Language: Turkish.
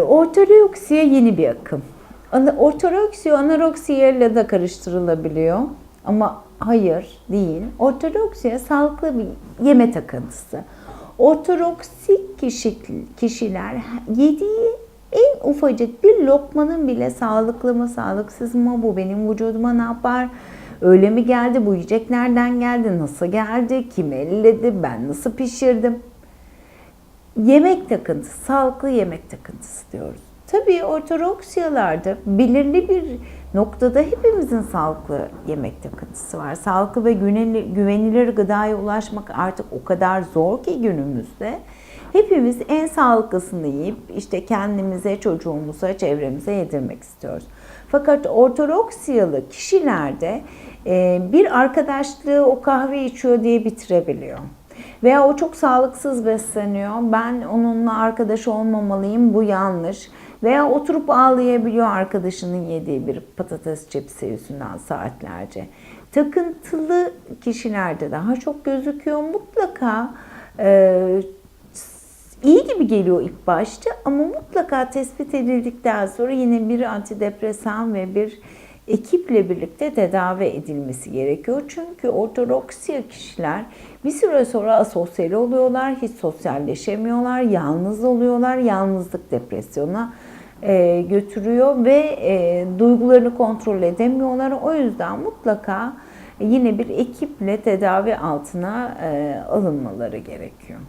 Ortoreksiye yeni bir akım. Ana- Ortoreksiya anoreksiyle de karıştırılabiliyor. Ama hayır değil. Ortoreksiya sağlıklı bir yeme takıntısı. Ortoreksik kişi, kişiler yediği en ufacık bir lokmanın bile sağlıklı mı sağlıksız mı bu benim vücuduma ne yapar? Öyle mi geldi? Bu yiyecek nereden geldi? Nasıl geldi? Kim elledi? Ben nasıl pişirdim? Yemek takıntısı, sağlıklı yemek takıntısı diyoruz. Tabii ortodoksiyalarda belirli bir noktada hepimizin sağlıklı yemek takıntısı var. Sağlıklı ve güvenilir, gıdaya ulaşmak artık o kadar zor ki günümüzde. Hepimiz en sağlıklısını yiyip işte kendimize, çocuğumuza, çevremize yedirmek istiyoruz. Fakat ortodoksiyalı kişilerde bir arkadaşlığı o kahve içiyor diye bitirebiliyor. Veya o çok sağlıksız besleniyor. Ben onunla arkadaş olmamalıyım. Bu yanlış. Veya oturup ağlayabiliyor arkadaşının yediği bir patates cipsi yüzünden saatlerce. Takıntılı kişilerde daha çok gözüküyor. Mutlaka e, iyi gibi geliyor ilk başta ama mutlaka tespit edildikten sonra yine bir antidepresan ve bir ekiple birlikte tedavi edilmesi gerekiyor. Çünkü ortodoksiya kişiler bir süre sonra asosyal oluyorlar, hiç sosyalleşemiyorlar, yalnız oluyorlar, yalnızlık depresyona e, götürüyor ve e, duygularını kontrol edemiyorlar. O yüzden mutlaka yine bir ekiple tedavi altına e, alınmaları gerekiyor.